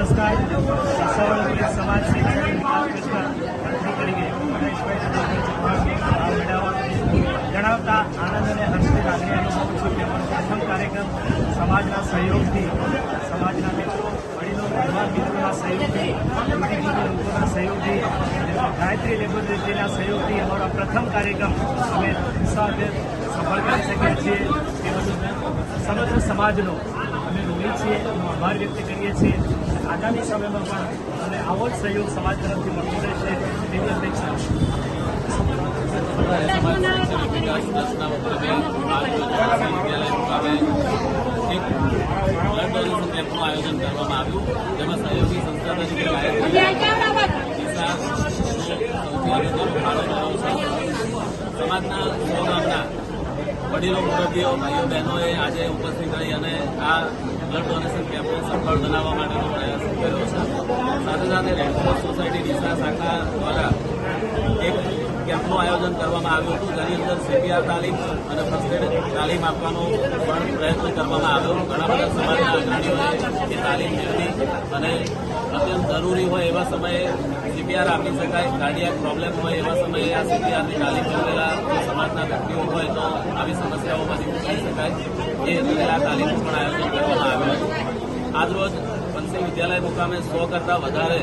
નમસ્કાર. સવર્ણપુરી સમાજ શૈક્ષણિક મંત્રી તરીકે જણાવતા આનંદ અને હર્ષની લાગણી અનુભવું છું કે પ્રથમ કાર્યક્રમ સમાજના સહયોગથી સમાજના મિત્રો, વડીલો યુવાન મિત્રોના સહયોગથી લોકોના સહયોગથી ગાયત્રી લેબોરેટરીના સહયોગથી અમારો પ્રથમ કાર્યક્રમ અમે સાથે સફળ કરી શકીએ છીએ. તે બધું સમગ્ર સમાજનો અમે રોગી છીએ. આભાર વ્યક્ત કરીએ છીએ. આગામી સમયમાં પણ અને આવો જ સહયોગ સમાજ તરફથી મળતો રહેશે તેવી અપેક્ષા કેમ્પનું આયોજન કરવામાં આવ્યું જેમાં સહયોગી સંસ્થા તરીકે સમાજના સૌ ગામના વડીલો મુરબીઓ ભાઈઓ, બહેનોએ આજે ઉપસ્થિત રહી અને આ બ્લડ ડોનેશન કેમ્પને સફળ બનાવવા માટેનો પ્રયાસ કર્યો છે. સાથે સાથે રેડક્રોસ સોસાયટી દિશા શાખા દ્વારા એક કેમ્પનું આયોજન કરવામાં આવ્યું હતું. જેની અંદર સીપીઆર તાલીમ અને ફર્સ્ટ એડ તાલીમ આપવાનો પણ પ્રયત્ન કરવામાં આવ્યો. ઘણા બધા સમાજના અગ્રણીઓએ તાલીમ મેળવી અને અત્યંત જરૂરી હોય એવા સમયે સીપીઆર આપી શકાય કાર્ડિયાક પ્રોબ્લેમ હોય એવા સમયે આ સીપીઆરની તાલીમ મેળવેલા સમાજના વ્યક્તિઓ હોય તો આવી સમસ્યાઓમાંથી ઉકેલી શકાય. એ હેતુથી આ તાલીમનું પણ આયોજન કરવામાં આવ્યું હતું આજરોજ પંચસિંહ વિદ્યાલય મુકામે સો કરતાં વધારે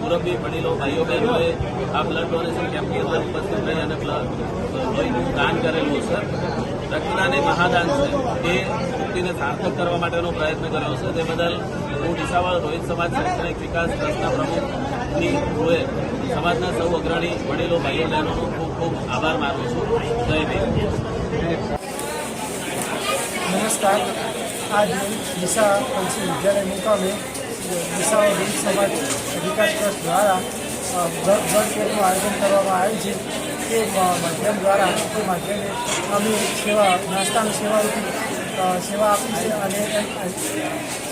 મુરબ્બી વડીલો ભાઈઓ બહેનોએ આ બ્લડ ડોનેશન કેમ્પની અંદર ઉપસ્થિત રહી અને બ્લડ લોહીનું દાન કરેલું છે. રક્તદાન મહાદાન છે. એ મુક્તિને સાર્થક કરવા માટેનો પ્રયત્ન કર્યો છે. તે બદલ હું ડીસાવાળ રોહિત સમાજ શૈક્ષણિક વિકાસ ટ્રસ્ટના પ્રમુખની ગૃહે સમાજના સૌ અગ્રણી વડીલો, ભાઈઓ, બહેનોનો ખૂબ ખૂબ આભાર માનું છું. જય નમસ્કાર. આજ દિશા પંચી વિદ્યાલય મુકામે હિન્દ સમાજ વિકાસ ટ્રસ્ટ દ્વારા બ્લડ બ્લડ કેમ્પનું આયોજન કરવામાં આવ્યું છે. મ- માધ્યમ દ્વારા એ માધ્યમે અમે સેવા નાસ્તાની અ, સેવા આપી છે અને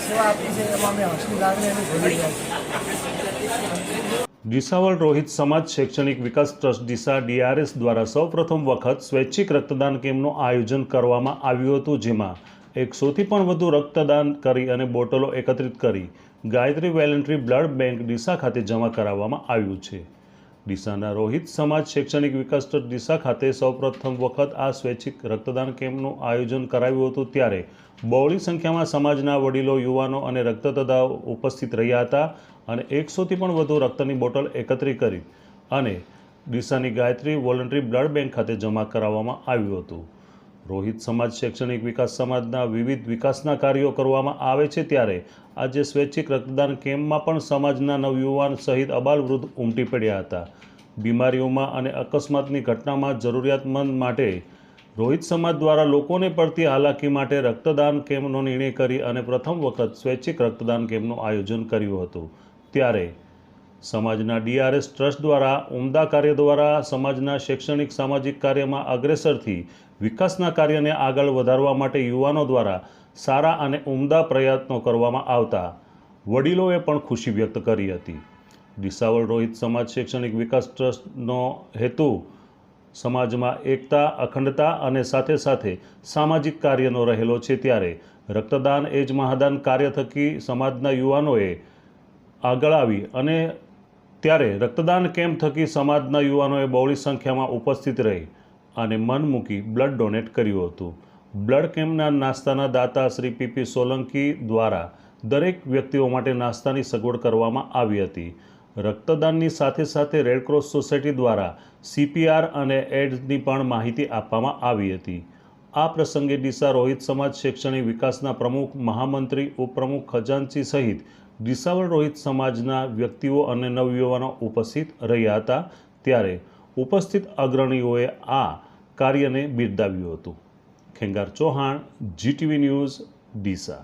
સેવા આપી છે એમાં અમે હસની લાગણી અનુભવી રહ્યા છીએ ડીસાવળ રોહિત સમાજ શૈક્ષણિક વિકાસ ટ્રસ્ટ ડીસા ડીઆરએસ દ્વારા સૌપ્રથમ વખત સ્વૈચ્છિક રક્તદાન કેમ્પનું આયોજન કરવામાં આવ્યું હતું જેમાં એકસોથી પણ વધુ રક્તદાન કરી અને બોટલો એકત્રિત કરી Gayatri voluntary blood bank Deesa ખાતે જમા કરાવવામાં આવ્યું છે. ડીસાના રોહિત સમાજ શૈક્ષણિક વિકાસ ટ્રસ્ટ ડીસા ખાતે સૌપ્રથમ વખત આ સ્વૈચ્છિક રક્તદાન કેમ્પનું આયોજન કરાવ્યું હતું ત્યારે બહોળી સંખ્યામાં સમાજના વડીલો, યુવાનો અને રક્તદાતાઓ ઉપસ્થિત રહ્યા હતા અને એકસોથી પણ વધુ રક્તની બોટલ એકત્રિત કરી અને ડીસાની ગાયત્રી વોલન્ટરી બ્લડ બેંક ખાતે જમા કરાવવામાં આવ્યું હતું. રોહિત સમાજ, શૈક્ષણિક વિકાસ સમાજના વિવિધ વિકાસના કાર્યો કરવામાં આવે છે ત્યારે આજે સ્વૈચ્છિક રક્તદાન કેમ્પમાં પણ સમાજના નવયુવાન સહિત અબાલવૃદ્ધ ઉમટી પડ્યા હતા. બીમારીઓમાં અને અકસ્માતની ઘટનામાં જરૂરિયાતમંદ માટે રોહિત સમાજ દ્વારા લોકોને પડતી હાલાકી માટે રક્તદાન કેમ્પનો નિર્ણય કરી અને પ્રથમ વખત સ્વૈચ્છિક રક્તદાન કેમ્પનું આયોજન કર્યું હતું. ત્યારે સમાજના ડીઆરએસ ટ્રસ્ટ દ્વારા ઉમદા કાર્ય દ્વારા સમાજના શૈક્ષણિક સામાજિક કાર્યમાં અગ્રેસરથી વિકાસના કાર્યને આગળ વધારવા માટે યુવાનો દ્વારા સારા અને ઉમદા પ્રયત્નો કરવામાં આવતા વડીલોએ પણ ખુશી વ્યક્ત કરી હતી. ડિસાવળ રોહિત સમાજ શૈક્ષણિક વિકાસ ટ્રસ્ટનો હેતુ સમાજમાં એકતા, અખંડતા અને સાથે સાથે સામાજિક કાર્યનો રહેલો છે ત્યારે રક્તદાન એ જ મહાદાન કાર્ય થકી સમાજના યુવાનોએ આગળ આવી અને ત્યારે રક્તદાન કેમ્પ થકી સમાજના યુવાનોએ બહોળી સંખ્યામાં ઉપસ્થિત રહી અને મન મૂકી બ્લડ ડોનેટ કર્યું હતું. બ્લડ કેમ્પના નાસ્તાના દાતા શ્રી પીપી સોલંકી દ્વારા દરેક વ્યક્તિઓ માટે નાસ્તાની સગવડ કરવામાં આવી હતી. રક્તદાનની સાથે સાથે રેડક્રોસ સોસાયટી દ્વારા સીપીઆર અને એડ્સની પણ માહિતી આપવામાં આવી હતી. આ પ્રસંગે ડીસા રોહિત સમાજ શૈક્ષણિક વિકાસના પ્રમુખ, મહામંત્રી, ઉપપ્રમુખ ખજાનચી સહિત ડીસાવળ રોહિત સમાજના વ્યક્તિઓ અને નવયુવાનો ઉપસ્થિત રહ્યા હતા, ત્યારે ઉપસ્થિત અગ્રણીઓએ આ કાર્યને બિરદાવ્યું હતું. Khengar Chauhan GTV news, Deesa.